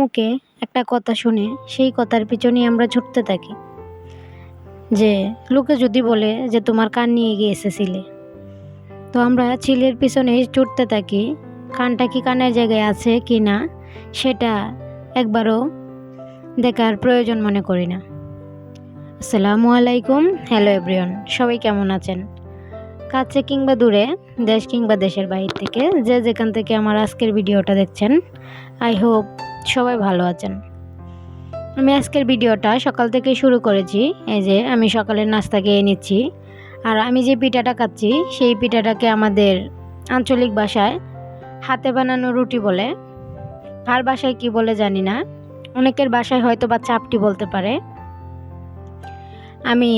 মুখে একটা কথা শুনে সেই কথার পিছনেই আমরা ছুটতে থাকি। যে, লোকে যদি বলে যে তোমার কান নিয়ে গিয়ে এসেছিলে। তো আমরা চিলের পিছনেই ছুটতে থাকি, কানটা কি কানের জায়গায় আছে কি না, সেটা একবারও দেখার প্রয়োজন মনে করি না। আসসালামু আলাইকুম, হ্যালো এভরিওয়ান, সবাই কেমন আছেন? কাছে কিংবা দূরে, দেশ কিংবা দেশের বাইরে থেকে, যে যেখান থেকে আমার আজকের ভিডিওটা দেখছেন, আই হোপ সবাই ভালো আছেন। আমি আজকের ভিডিওটা সকাল থেকে শুরু করেছি, এই যে আমি সকালের নাস্তা খেয়ে নিচ্ছি। আর আমি যে পিঠাটা খাচ্ছি, সেই পিঠাটাকে আমাদের আঞ্চলিক ভাষায় হাতে বানানো রুটি বলে। কার বাসায় কি বলে জানি না, অনেকের বাসায় হয়তো বা চাপটি বলতে পারে। আমি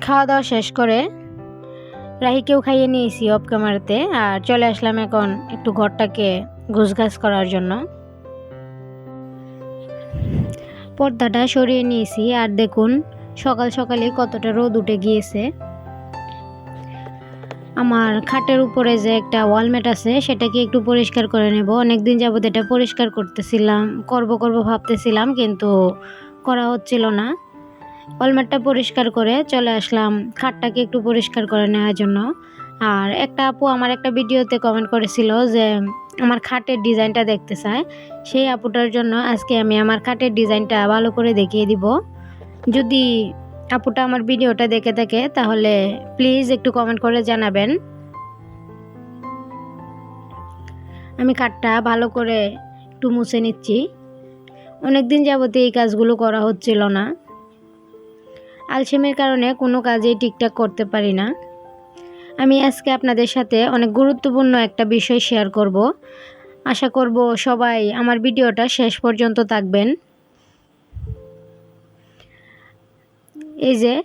খাওয়া দাওয়া শেষ করে রাহিকেও খাইয়ে নিয়েছি অফ ক্যামেরাতে আর চলে আসলাম এখন একটু ঘরটাকে ঘুষঘাস করার জন্য। পর্দাটা সরিয়ে নিয়েছি আর দেখুন, সকাল সকালে কতটা রোদ উঠে গিয়েছে। আমার খাটের উপরে যে একটা ওয়ালমেট আছে, সেটাকে একটু পরিষ্কার করে নেব। অনেকদিন যাবত এটা পরিষ্কার করতেছিলাম, করব করব ভাবতেছিলাম, কিন্তু করা হচ্ছিল না। ওয়ালমেটটা পরিষ্কার করে চলে আসলাম, খাটটাকে একটু পরিষ্কার করে নেওয়ার জন্য। আর একটা আপু আমার একটা ভিডিওতে কমেন্ট করেছিল যে, আমার খাটের ডিজাইনটা দেখতে চায়। সেই আপুটার জন্য আজকে আমি আমার খাটের ডিজাইনটা ভালো করে দেখিয়ে দিব। যদি আপুটা আমার ভিডিওটা দেখে থাকে তাহলে প্লিজ একটু কমেন্ট করে জানাবেন। আমি খাটটা ভালো করে একটু মুছে নিচ্ছি। অনেক দিন যাবতে এই কাজগুলো করা হচ্ছিল না। আলসেমের কারণে কোনো কাজেই ঠিকঠাক করতে পারি না। আমি আজকে আপনাদের সাথে অনেক গুরুত্বপূর্ণ একটা বিষয় শেয়ার করব। আশা করব সবাই আমার ভিডিওটা শেষ পর্যন্ত থাকবেন। এই যে,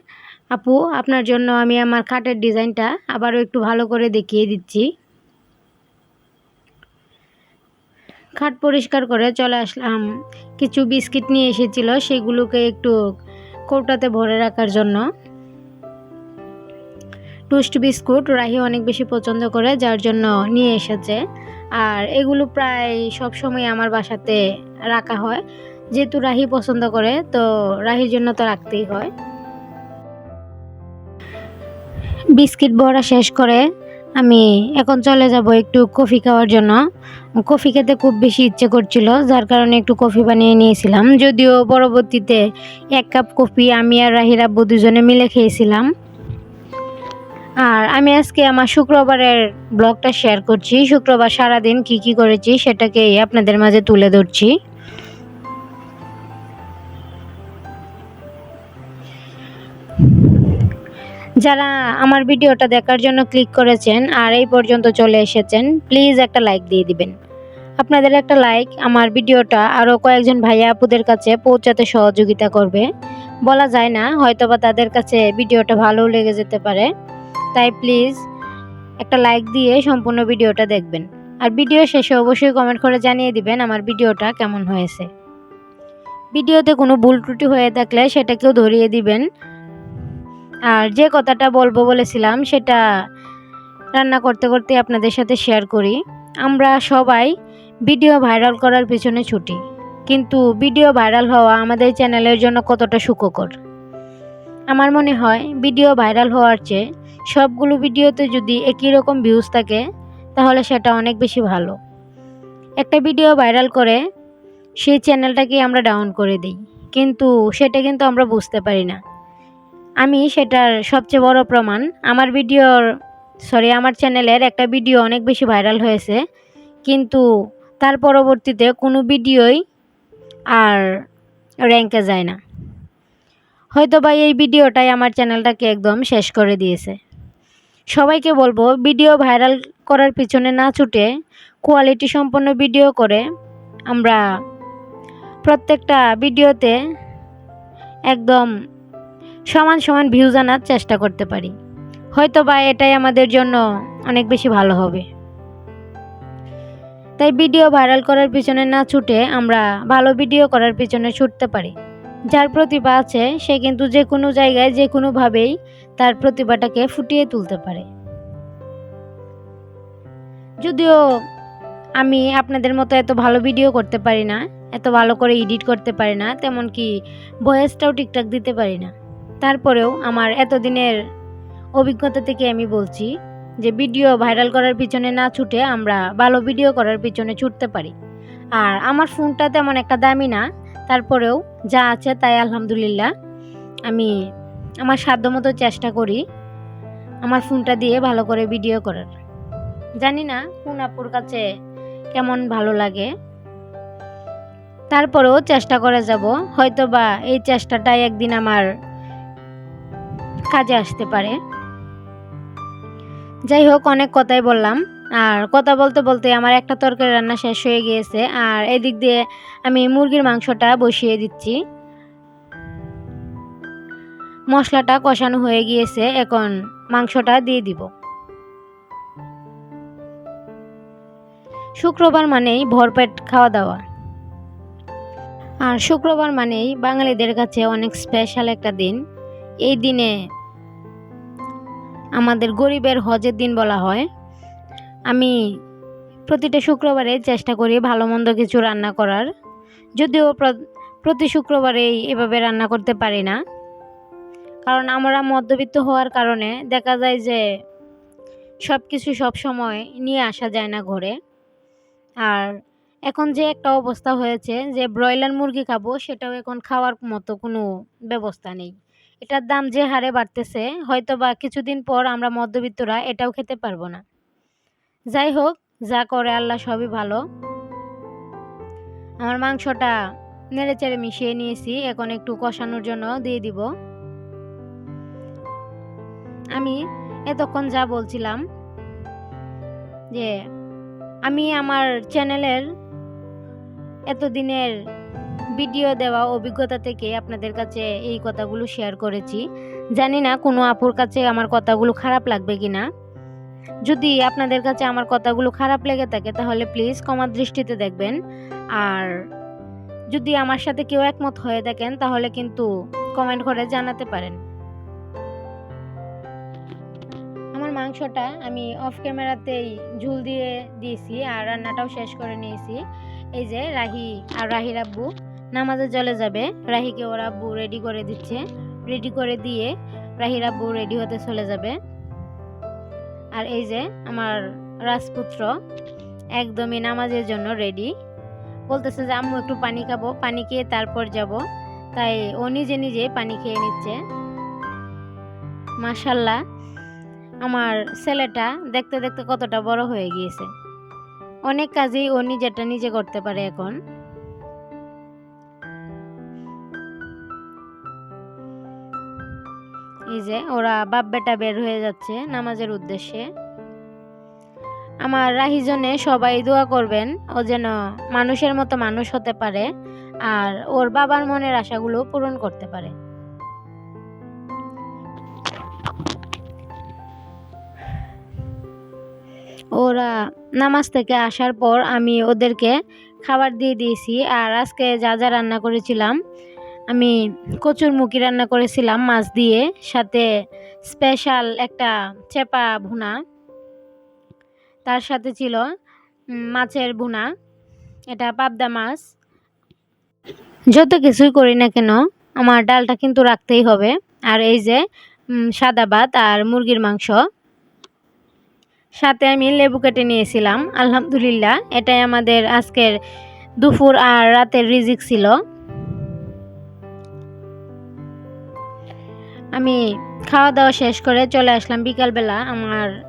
আপু, আপনার জন্য আমি আমার খাটের ডিজাইনটা আবারও একটু ভালো করে দেখিয়ে দিচ্ছি। খাট পরিষ্কার করে চলে আসলাম। কিছু বিস্কিট নিয়ে এসেছিল, সেগুলোকে একটু কৌটাতে ভরে রাখার জন্য। টোস্ট বিস্কুট রাহি অনেক বেশি পছন্দ করে, যার জন্য নিয়ে এসেছে। আর এগুলো প্রায় সব সময় আমার বাসাতে রাখা হয়। যেহেতু রাহি পছন্দ করে, তো রাহির জন্য তো রাখতেই হয়। বিস্কিট ভরা শেষ করে, আমি এখন চলে যাব একটু কফি খাওয়ার জন্য। কফি খেতে খুব বেশি ইচ্ছে করছিল, যার কারণে একটু কফি বানিয়ে নিয়েছিলাম। যদিও পরবর্তীতে এক কাপ কফি আমি আর রাহিরা আব্বু দুজনে মিলে খেয়েছিলাম। আর আমি আজকে আমার শুক্রবারের ব্লগটা শেয়ার করছি। শুক্রবার সারাদিন কি কি করেছি সেটাকেই আপনাদের মাঝে তুলে ধরছি। যারা আমার ভিডিওটা দেখার জন্য ক্লিক করেছেন আর এই পর্যন্ত চলে এসেছেন প্লিজ একটা লাইক দিয়ে দিবেন। আপনাদের একটা লাইক আমার ভিডিওটা আরও কয়েকজন ভাইয়া আপুদের কাছে পৌঁছাতে সহযোগিতা করবে। বলা যায় না, হয়তোবা তাদের কাছে ভিডিওটা ভালো লেগে যেতে পারে। তাই প্লিজ একটা লাইক দিয়ে সম্পূর্ণ ভিডিওটা দেখবেন। আর ভিডিও শেষে অবশ্যই কমেন্ট করে জানিয়ে দিবেন আমার ভিডিওটা কেমন হয়েছে। ভিডিওতে কোনো ভুল ত্রুটি হয়ে থাকলে সেটাকেও ধরিয়ে দিবেন। আর যে কথাটা বলব বলেছিলাম সেটা রান্না করতে করতে আপনাদের সাথে শেয়ার করি। আমরা সবাই ভিডিও ভাইরাল করার পিছনে ছুটি। কিন্তু ভিডিও ভাইরাল হওয়া আমাদের চ্যানেলের জন্য কতটা সুখকর? আমার মনে হয় ভিডিও ভাইরাল হওয়ার চেয়ে সবগুলো ভিডিওতে যদি একই রকম ভিউজ থাকে, তাহলে সেটা অনেক বেশি ভালো। একটা ভিডিও ভাইরাল করে, সেই চ্যানেলটাকে আমরা ডাউন করে দিই। কিন্তু সেটা কিন্তু আমরা বুঝতে পারি না। আমি সেটার সবচেয়ে বড় প্রমাণ, আমার ভিডিওর সরি আমার চ্যানেলের একটা ভিডিও অনেক বেশি ভাইরাল হয়েছে। কিন্তু তার পরবর্তীতে কোনো ভিডিওই আর র্যাঙ্কে যায় না। হয়তো বা এই ভিডিওটাই আমার চ্যানেলটাকে একদম শেষ করে দিয়েছে। সবাইকে বলব ভিডিও ভাইরাল করার পিছনে না ছুটে কোয়ালিটি সম্পন্ন ভিডিও করে। আমরা প্রত্যেকটা ভিডিওতে একদম সমান সমান ভিউজ আনার চেষ্টা করতে পারি। হয়তো বা এটাই আমাদের জন্য অনেক বেশি ভালো হবে। তাই ভিডিও ভাইরাল করার পিছনে না ছুটে আমরা ভালো ভিডিও করার পিছনে ছুটতে পারি। যার প্রতিভা আছে, সে কিন্তু যে কোনো জায়গায় যে কোনোভাবেই তার প্রতিভাটাকে ফুটিয়ে তুলতে পারে। যদিও আমি আপনাদের মতো এত ভালো ভিডিও করতে পারি না, এত ভালো করে এডিট করতে পারি না তেমন কি ভয়েসটাও ঠিকঠাক দিতে পারি না। তারপরেও আমার এতদিনের অভিজ্ঞতা থেকে আমি বলছি যে ভিডিও ভাইরাল করার পিছনে না ছুটে আমরা ভালো ভিডিও করার পিছনে ছুটতে পারি। আর আমার ফোনটা তেমন একটা দামি না, তারপরেও যা আছে তাই আলহামদুলিল্লাহ, আমি আমার সাধ্যমতো চেষ্টা করি আমার ফোনটা দিয়ে ভালো করে ভিডিও করার। জানি না কোন আপুর কাছে কেমন ভালো লাগে। তারপরেও চেষ্টা করে যাব হয়তো বা এই চেষ্টাটাই একদিন আমার কাজে আসতে পারে। যাই হোক, অনেক কথাই বললাম। আর কথা বলতে বলতে আমার একটা তরকারি রান্না শেষ হয়ে গিয়েছে, আর এদিক দিয়ে আমি মুরগির মাংসটা বসিয়ে দিচ্ছি। মশলাটা কষানো হয়ে গিয়েছে, এখন মাংসটা দিয়ে দিব। শুক্রবার মানেই ভরপেট খাওয়া দাওয়া। আর শুক্রবার মানেই বাঙালিদের কাছে অনেক স্পেশাল একটা দিন। এই দিনে আমাদের গরিবের হজের দিন বলা হয়। আমি প্রতিটা শুক্রবারে চেষ্টা করি ভালো মন্দ কিছু রান্না করার। যদিও প্রতি শুক্রবারেই এভাবে রান্না করতে পারি না। কারণ আমরা মধ্যবিত্ত হওয়ার কারণে দেখা যায় যে সব কিছু সময় নিয়ে আসা যায় না ঘরে। আর এখন যে একটা অবস্থা হয়েছে যে ব্রয়লার মুরগি খাব, সেটাও এখন খাওয়ার মতো কোনো ব্যবস্থা নেই। এটার দাম যে হারে বাড়তেছে হয়তো বা কিছুদিন পর আমরা মধ্যবিত্তরা এটাও খেতে পারব না। যাই হোক, যা করে আল্লাহ সবই ভালো। আমার মাংসটা নেড়ে চেড়ে মিশিয়ে নিয়েছি, এখন একটু কষানোর জন্য দিয়ে দিব। আমি এতক্ষণ যা বলছিলাম যে আমি আমার চ্যানেলের এতদিনের ভিডিও দেওয়া অভিজ্ঞতা থেকে আপনাদের কাছে এই কথাগুলো শেয়ার করেছি। জানি না কোনো আপুর কাছে আমার কথাগুলো খারাপ লাগবে কি না যদি আপনাদের কাছে আমার কথাগুলো খারাপ লেগে থাকে তাহলে প্লিজ কমার দৃষ্টিতে দেখবেন। আর যদি আমার সাথে কেউ একমত হয়ে থাকেন তাহলে কিন্তু কমেন্ট করে জানাতে পারেন। মাংসটা আমি অফ ক্যামেরাতেই ঝুল দিয়ে দিয়েছি আর রান্নাটাও শেষ করে নিয়েছি। এই যে রাহি আর রাহির আব্বু নামাজে চলে যাবে। রাহিকে ওর আব্বু রেডি করে দিচ্ছে। রেডি করে দিয়ে রাহির আব্বু রেডি হতে চলে যাবে। আর এই যে আমার রাজপুত্র একদমই নামাজের জন্য রেডি বলতেছে যে, আম্মু, একটু পানি খাব। পানি খেয়ে তারপর যাব। তাই ও নিজে নিজে পানি খেয়ে নিচ্ছে। মাশাল্লাহ। আমার ছেলেটা দেখতে দেখতে কতটা বড় হয়ে গিয়েছে। অনেক কাজেই ও নিজেরটা নিজে করতে পারে এখন। এই যে ওরা বাপ বেটা বের হয়ে যাচ্ছে নামাজের উদ্দেশ্যে। আমার রাহিজনে সবাই দোয়া করবেন, ও যেন মানুষের মতো মানুষ হতে পারে আর ওর বাবার মনের আশাগুলো পূরণ করতে পারে। ওরা নামাজ থেকে আসার পর আমি ওদেরকে খাবার দিয়ে দিয়েছি আর আজকে যা যা রান্না করেছিলাম, আমি কচুর মুখি রান্না করেছিলাম মাছ দিয়ে, সাথে স্পেশাল একটা চেপা ভুনা, তার সাথে ছিল মাছের ভুনা, এটা পাবদা মাছ। যত কিছুই করি না কেন, আমার ডালটা কিন্তু রাখতেই হবে। আর এই যে সাদা ভাত আর মুরগির মাংস সাথে আমি লেবু কেটে নিয়েছিলাম, আলহামদুলিল্লাহ। এটাই আমাদের আজকের দুপুর আর রাতের রিজিক ছিল। আমি খাওয়া দাওয়া শেষ করে চলে আসলাম বিকালবেলা। আমার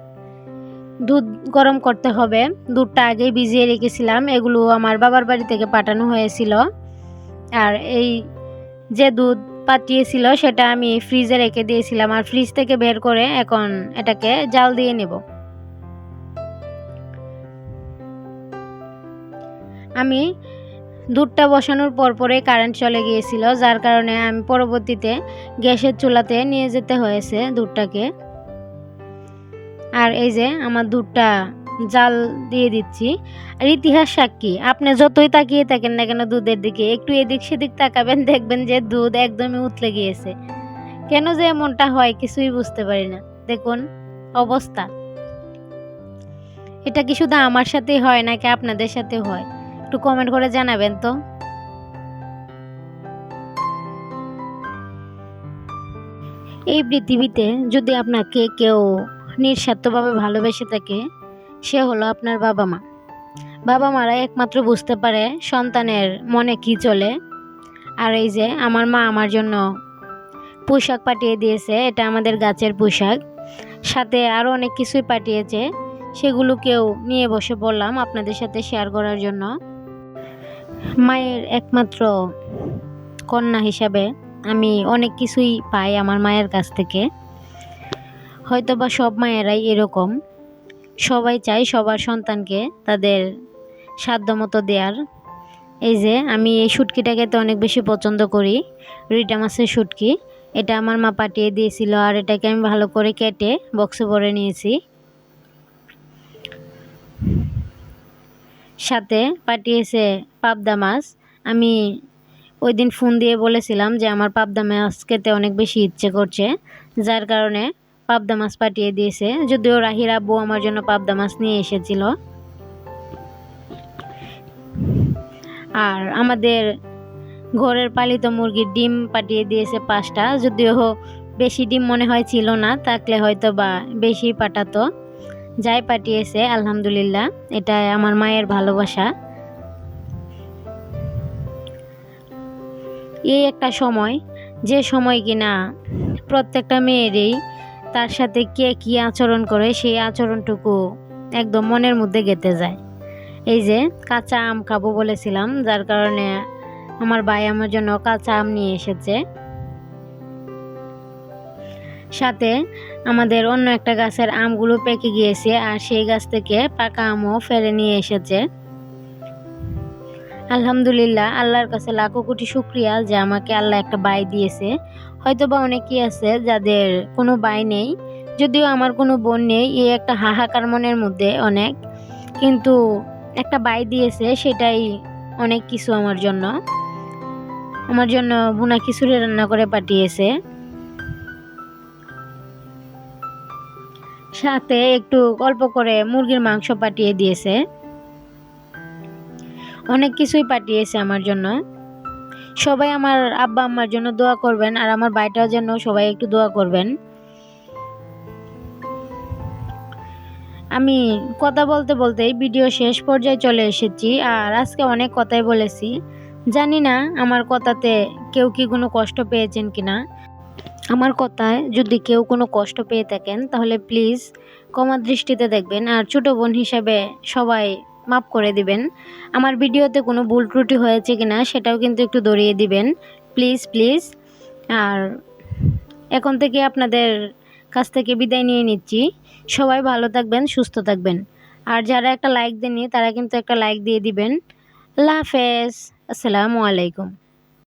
দুধ গরম করতে হবে। দুধটা আগে ভিজিয়ে রেখেছিলাম। এগুলো আমার বাবার বাড়ি থেকে পাঠানো হয়েছিল। আর এই যে দুধ পাঠিয়েছিল, সেটা আমি ফ্রিজে রেখে দিয়েছিলাম। আর ফ্রিজ থেকে বের করে এখন এটাকে জাল দিয়ে নেব। আমি দুধটা বসানোর পর পরে কারেন্ট চলে গিয়েছিল, যার কারণে আমি পরবর্তীতে গ্যাসের চুলাতে নিয়ে যেতে হয়েছে দুধটাকে। আর এই যে আমার দুধটা জাল দিয়ে দিচ্ছি। আর ইতিহাস সাক্ষী, আপনি যতই তাকিয়ে থাকেন না কেন দুধের দিকে, একটু এদিক সেদিক তাকাবেন, দেখবেন যে দুধ একদমই উতলে গিয়েছে। কেন যে এমনটা হয় কিছুই বুঝতে পারি না। দেখুন, অবস্থা। এটা কি শুধু আমার সাথেই হয় নাকি আপনাদের সাথে হয়? একটু কমেন্ট করে জানাবেন তো। এই পৃথিবীতে যদি আপনাকে কেউ নিঃস্বার্থভাবে ভালোবেসে থাকে, সে হলো আপনার বাবা মা। বাবা মারা একমাত্র বুঝতে পারে সন্তানের মনে কি চলে। আর এই যে আমার মা আমার জন্য পোশাক পাঠিয়ে দিয়েছে, এটা আমাদের গাছের পোশাক। সাথে আরও অনেক কিছুই পাঠিয়েছে সেগুলোকেও নিয়ে বসে বললাম আপনাদের সাথে শেয়ার করার জন্য। মায়ের একমাত্র কন্যা হিসাবে আমি অনেক কিছুই পাই আমার মায়ের কাছ থেকে। হয়তো বা সব মায়েরাই এরকম। সবাই চায় সবার সন্তানকে তাদের সাধ্যমতো দেওয়ার এই যে, আমি এই শুটকিটাকে তো অনেক বেশি পছন্দ করি, রিটা মাছের শুটকি। এটা আমার মা পাঠিয়ে দিয়েছিল আর এটাকে আমি ভালো করে কেটে বক্সে ভরে নিয়েছি। সাথে পাঠিয়েছে পাবদা মাছ। আমি ওই দিন ফোন দিয়ে বলেছিলাম যে, আমার পাবদা মাছ খেতে অনেক বেশি ইচ্ছে করছে, যার কারণে পাবদা মাছ পাঠিয়ে দিয়েছে। যদিও রাহির আব্বু আমার জন্য পাবদা মাছ নিয়ে এসেছিল। আর আমাদের ঘরের পালিত মুরগির ডিম পাঠিয়ে দিয়েছে পাঁচটা। যদিও বেশি ডিম মনে হয় ছিল না, থাকলে হয়তো বা বেশি পাঠাতো। যাই পাঠিয়েছে, আলহামদুলিল্লাহ এটা আমার মায়ের ভালোবাসা। এই একটা সময়, যে সময় কিনা প্রত্যেকটা মেয়েরই তার সাথে কে কী আচরণ করে, সেই আচরণটুকু একদম মনের মধ্যে গেঁথে যায়। এই যে কাঁচা আম খাব বলেছিলাম, যার কারণে আমার ভাই আমার জন্য কাঁচা আম নিয়ে এসেছে। সাথে আমাদের অন্য একটা গাছের আমগুলো পেকে গিয়েছে, আর সেই গাছ থেকে পাকা আমও ফেলে নিয়ে এসেছে। আলহামদুলিল্লাহ, আল্লাহর কাছে লাখো কোটি শুক্রিয়া যে আমাকে আল্লাহ একটা বাই দিয়েছে। হয়তো বা অনেকেই আছে যাদের কোনো বাই নেই, যদিও আমার কোনো বোন নেই এই একটা হাহাকার মনের মধ্যে অনেক। কিন্তু একটা বাই দিয়েছে, সেটাই অনেক কিছু আমার জন্য। আমার জন্য বুনা খিচুড়ি রান্না করে পাঠিয়েছে। সাথে একটু অল্প করে মুরগির মাংস পাঠিয়ে দিয়েছে। অনেক কিছুই পাঠিয়েছে আমার জন্য। সবাই আমার আব্বা আম্মার জন্য দোয়া করবেন আর আমার ভাইটার জন্য সবাই একটু দোয়া করবেন। আমি কথা বলতে বলতেই ভিডিও শেষ পর্যায়ে চলে এসেছি আর আজকে অনেক কথাই বলেছি। জানি না আমার কথাতে কেউ কি কোনো কষ্ট পেয়েছেন কি না আমার কথায় যদি কেউ কোনো কষ্ট পেয়ে থাকেন তাহলে প্লিজ ক্ষমা দৃষ্টিতে দেখবেন আর ছোটো বোন হিসাবে সবাই মাফ করে দিবেন। আমার ভিডিওতে কোনো ভুল ত্রুটি হয়েছে কি না সেটাও কিন্তু একটু দড়িয়ে দিবেন। Please please. আর এখন থেকে আপনাদের কাছ থেকে বিদায় নিয়ে নিচ্ছি। সবাই ভালো থাকবেন, সুস্থ থাকবেন। আর যারা একটা লাইক দেননি তারা কিন্তু একটা লাইক দিয়ে দিবেন। আল্লাহ হাফেজ। আসসালামু আলাইকুম।